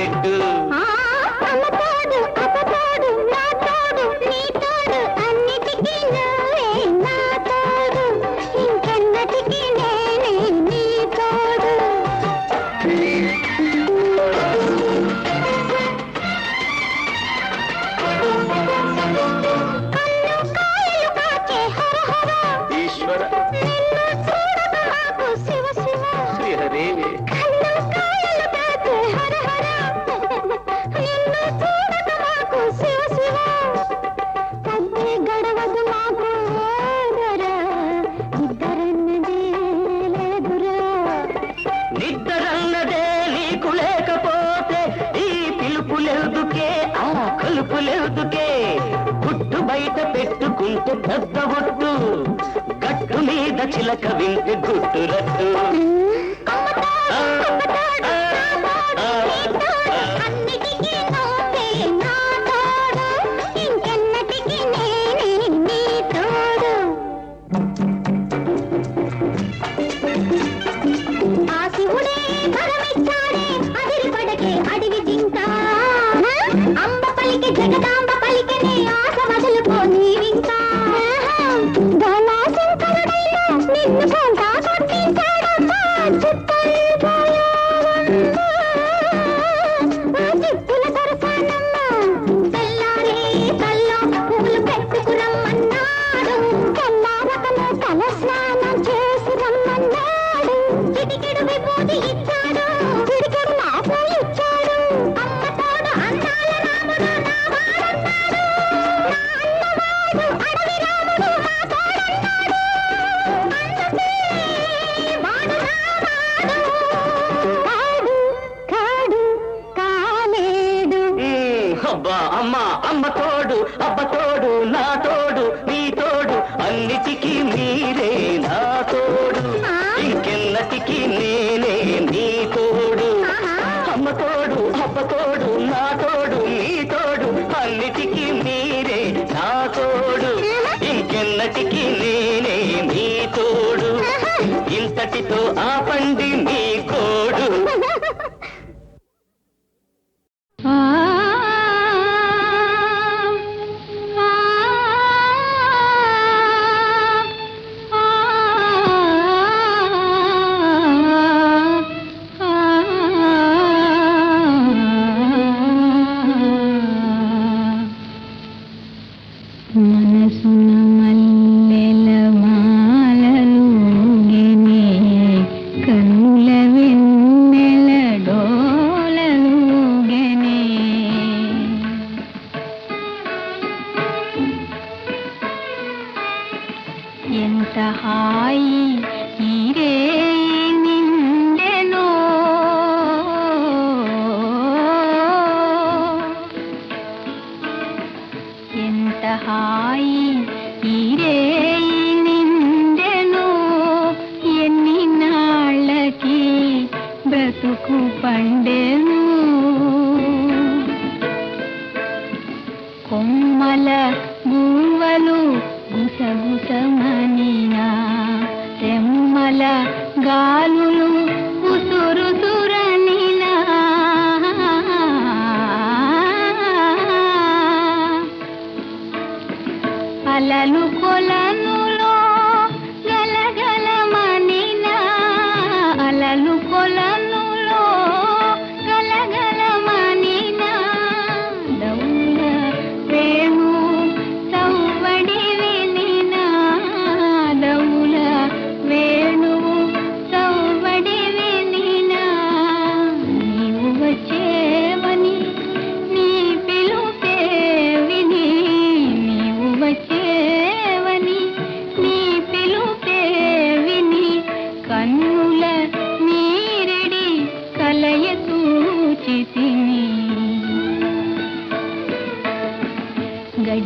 தெட்டு వింటి పెద్ద ఒట్టు. గట్టు మీద చిలక వింటి గుట్టు రట్టు. అమ్మ తోడు అబ్బ తోడు నా తోడు నీ తోడు అన్నిటికీ మీ ಹಾಯಿ ಈರೇ ನಿಂದೆನು ಎನ್ನಿ ನಾಳಕಿ ಬ್ರತುಕು ಪಂಡೆ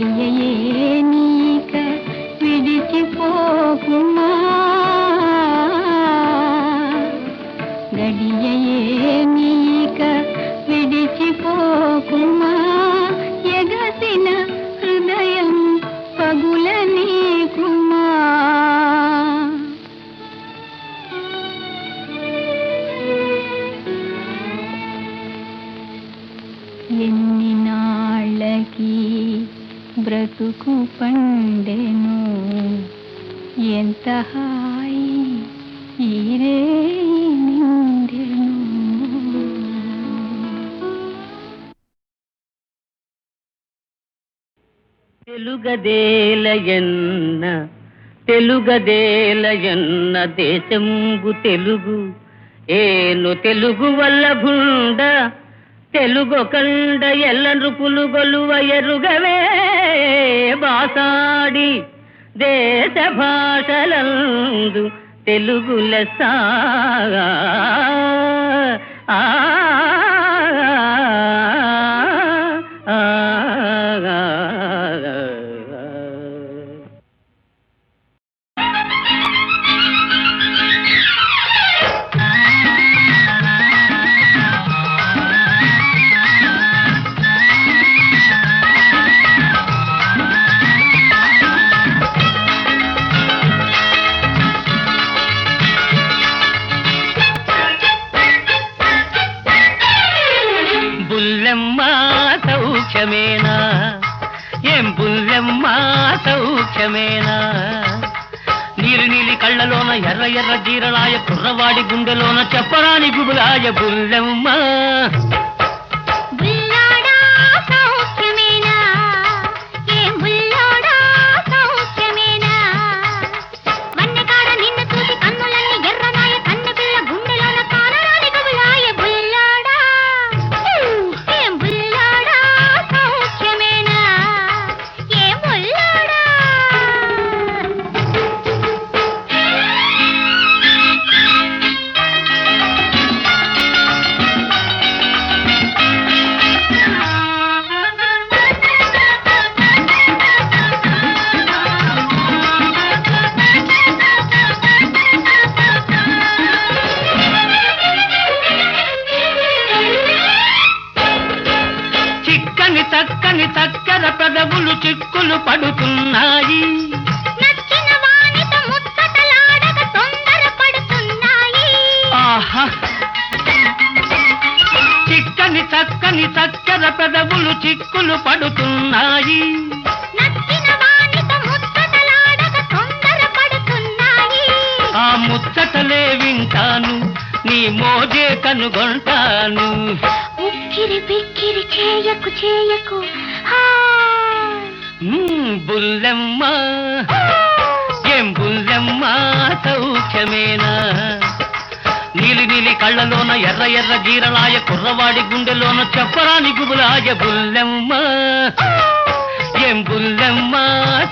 గడియయే నీక ఎంత హాయి ఈరే నిండెను తెలుగదేలయన్న తెలుగదేలయన్న దేశంబు తెలుగు. ఏను తెలుగు వల్ల భుండ తెలుగు కండ ఎల్ల నృపులు గొలువ ఎరుగవే బాసాడి. దేశ భాషలందు తెలుగుల సాగా. ఆ, నీలి ఎర్ర ఎర్ర జీరలాయ కుర్రవాడి గుండెలోన చెప్పరాని గుబులాయ బుల్లెమ్మ మోజే కనుగొంటాను. ఉక్కిరి బిక్కిరి చేయకు చేయకు. బుల్లెమ్మ ఏం బుల్లెమ్మ సౌఖ్యమేనా? నీలి నీలి కళ్ళలోన ఎర్ర ఎర్ర జీరలాయ కుర్రవాడి గుండెలోన చెప్పరాని గుబులాయ బుల్లెమ్మ. ఏం బుల్లెమ్మ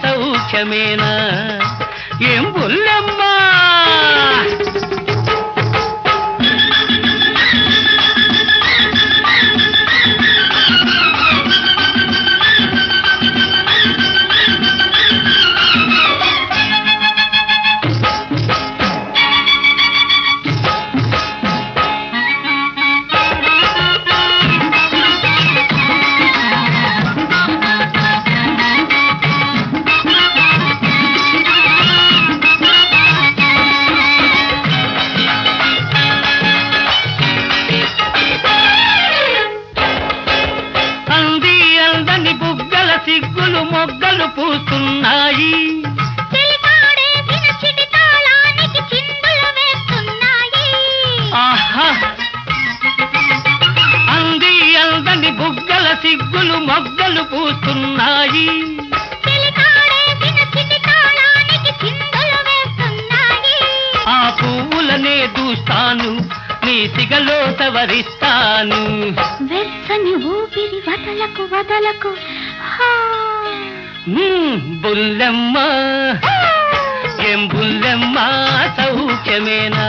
సౌఖ్యమేనా? ఏం బుల్లెమ్మ మొగ్గలు పూస్తున్నాయి. అంది అందని బుగ్గల సిగ్గులు మొగ్గలు పూస్తున్నాయి. ఆ పువ్వులనే దూస్తాను నీ సిగలో సవరిస్తాను వెచ్చని ఊపిరి వదలకు వదలకు హా! బుల్లెమ్మ. ఏం బుల్లెమ్మ సౌఖ్యమేనా?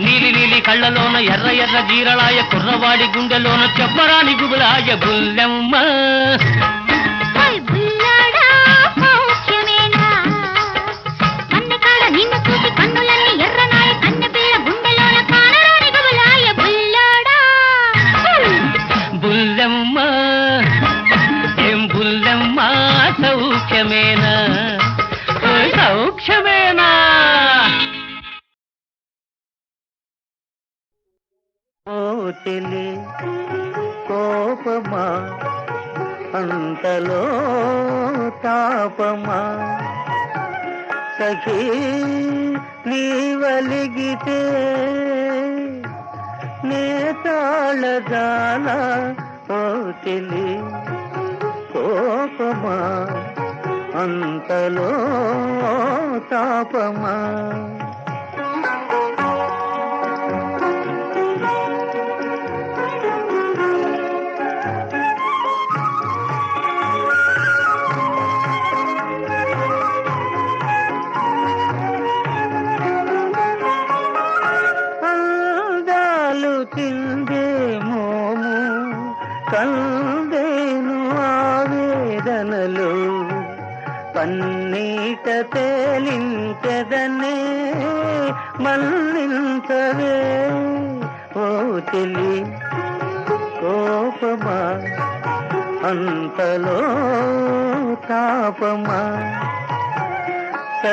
నీలి నీలి కళ్ళలోన ఎర్ర ఎర్ర జీరళాయ కుర్రవాడి గుండెలోన చెప్పరాని గుబులాయ బుల్లెమ్మ. ఓ కోపమా? అంతలో తాపమా? సఖీ నీవలిగితే నే తాళదాన ఓ కోపమా? అంతలో తాపమా?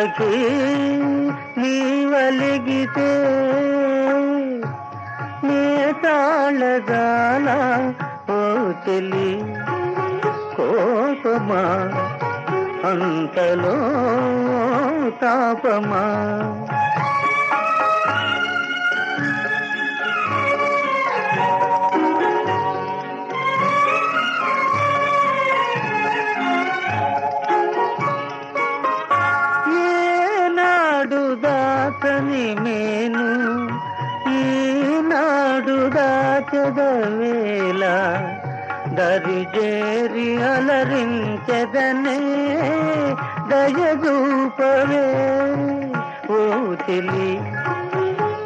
సఖీ నీవలిగితే నీ తాళదాన ఓ చెలి కోపమా? అంతలో తాపమా? చెలి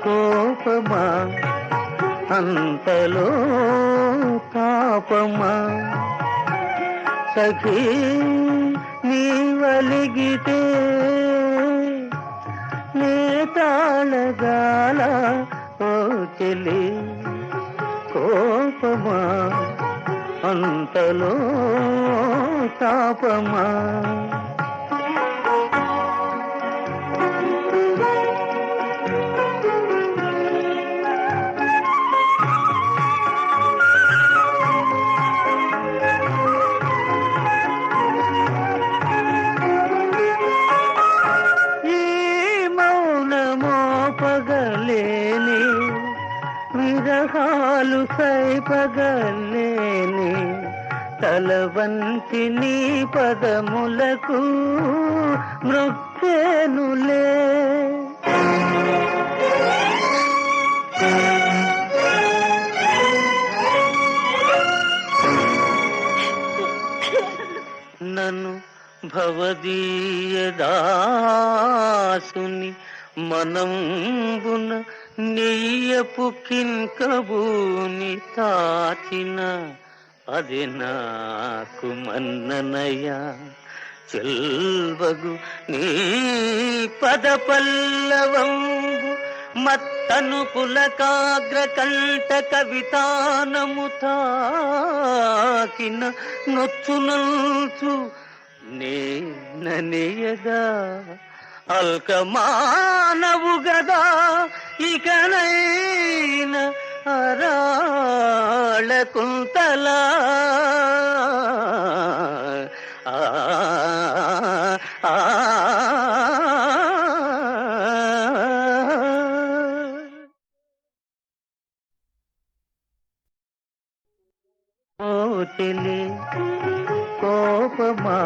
కోపమా? అంతలో పాపమా? సఖీ నీవలిగితే నే తాళగాల ఓ చెలి కోపమా? అంతలో తాపమా తల నీ పదములకు మృక్కేనులే నన్ను భవదీయదాసుని మనంబున నెయ్యపు కింకబూని తాచిన అది నాకు మన్ననయ్యా. చెల్వగు నీ పద పల్లవంబు మత్తను పులకాగ్ర కంట కవితానము తాకిన నొచ్చునల్చు నేననియగా అల్కమానవు గదా ఇకనైన అరా కుంతలా ఆ కోపమా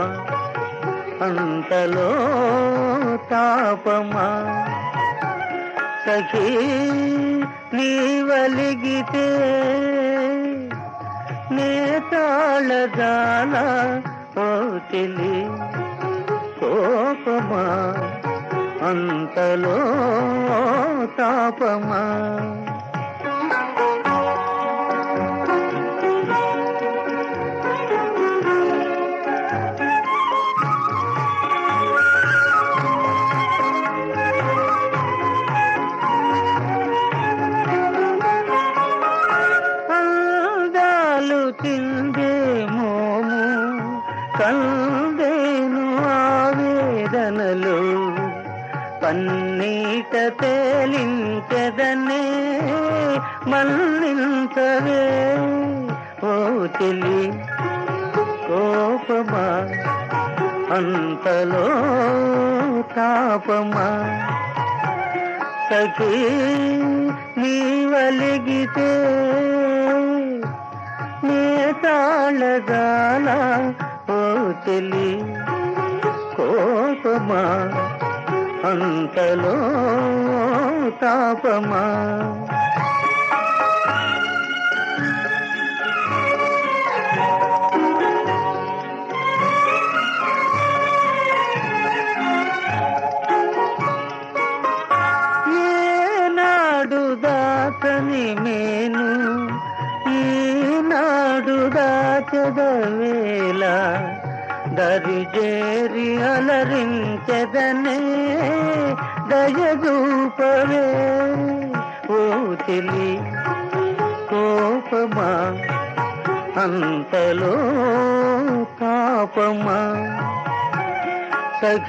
అంతలో తాపమా. సఖీ నీవలిగితే తాళదాన ఓ తెలి కోపమా? అంతలో తాపమా? మన్నించవే ఓ తెలి కోపమా? అంతలో తాపమా? సఖీ నీవలిగితే నే తాళగాల ఓ తెలి కోపమా? అంతలో తాపమా?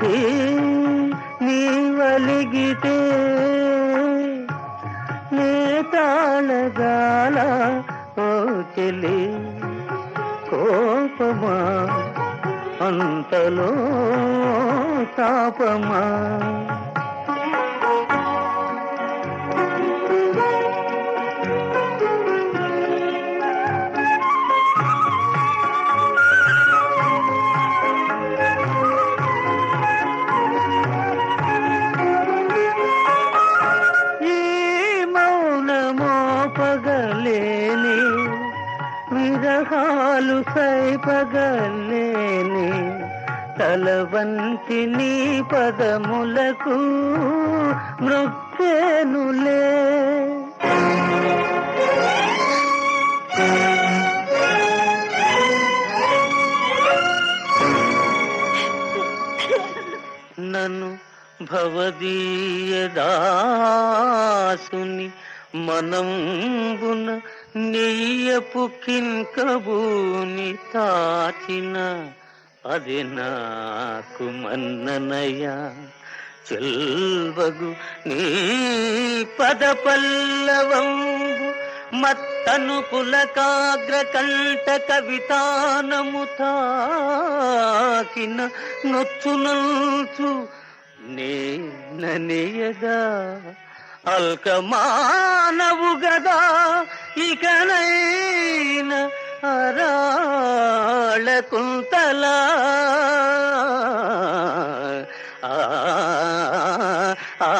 సఖీ నీవలిగితే నే తాళగాల ఓ చెలి కోపమా? అంతలో తాపమా? పగలేని తలవంచి నీ పదములకు మృక్కేనులే నన్ను భవదీయదాసుని మనంబున నెయ్యపు కింకబూని తాచిన అది నాకు మన్ననయ్యా. చెల్వగు నీ పద పల్లవంబు మత్తను పులకాగ్ర కంట కవితానము తాకిన నొచ్చునల్చు నేననియగా. అల్కమానవు గదా ఇకనైన అరాళకుంతలా. ఆ